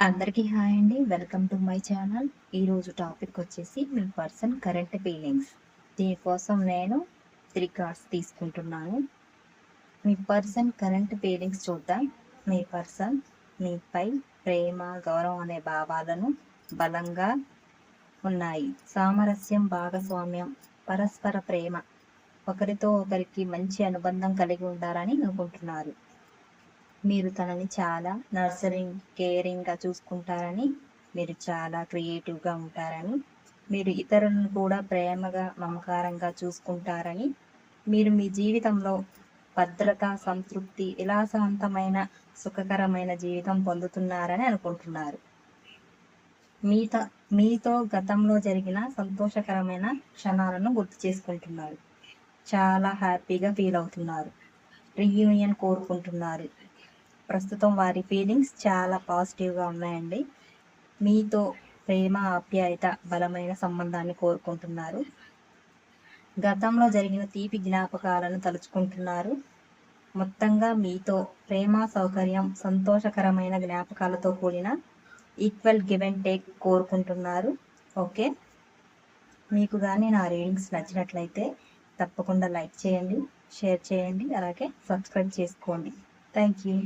అందరికీ హాయ్ అండి. Welcome to my channel ఈరోజు టాపిక్ వచ్చేసి మీ పర్సన్ కరెంట్ ఫీలింగ్స్ దీనికోసం నేను త్రీ కార్డ్స్ తీసుకుంటున్నాను. మీ పర్సన్ కరెంట్ ఫీలింగ్స్ చూద్దాం. మీ పర్సన్ మీపై ప్రేమ గౌరవం అనే భావాలను బలంగా ఉన్నాయి. సామరస్యం భాగస్వామ్యం పరస్పర ప్రేమ. ఒకరితో ఒకరికి మంచి అనుబంధం కలిగి ఉండాలని అనుకుంటున్నారు. మీరు తనని చాలా నర్సరింగ్ కేరింగ్గా చూసుకుంటారని మీరు చాలా క్రియేటివ్గా ఉంటారని మీరు ఇతరులను కూడా ప్రేమగా మమకారంగా చూసుకుంటారని మీరు మీ జీవితంలో భద్రత సంతృప్తి విలాసవంతమైన సుఖకరమైన జీవితం పొందుతున్నారని అనుకుంటున్నారు. మీతో మీతో గతంలో జరిగిన సంతోషకరమైన క్షణాలను గుర్తు చేసుకుంటున్నారు. చాలా హ్యాపీగా ఫీల్ అవుతున్నారు. రీయూనియన్ కోరుకుంటున్నారు. ప్రస్తుతం వారి ఫీలింగ్స్ చాలా పాజిటివ్గా ఉన్నాయండి. మీతో ప్రేమ ఆప్యాయత బలమైన సంబంధాన్ని కోరుకుంటున్నారు. గతంలో జరిగిన తీపి జ్ఞాపకాలను తలుచుకుంటున్నారు. మొత్తంగా మీతో ప్రేమ సౌకర్యం సంతోషకరమైన జ్ఞాపకాలతో కూడిన ఈక్వల్ గివ్ అండ్ టేక్ కోరుకుంటున్నారు. ఓకే? మీకు కానీ నా రీడింగ్స్ నచ్చినట్లయితే తప్పకుండా లైక్ చేయండి షేర్ చేయండి అలాగే సబ్స్క్రైబ్ చేసుకోండి. Thank you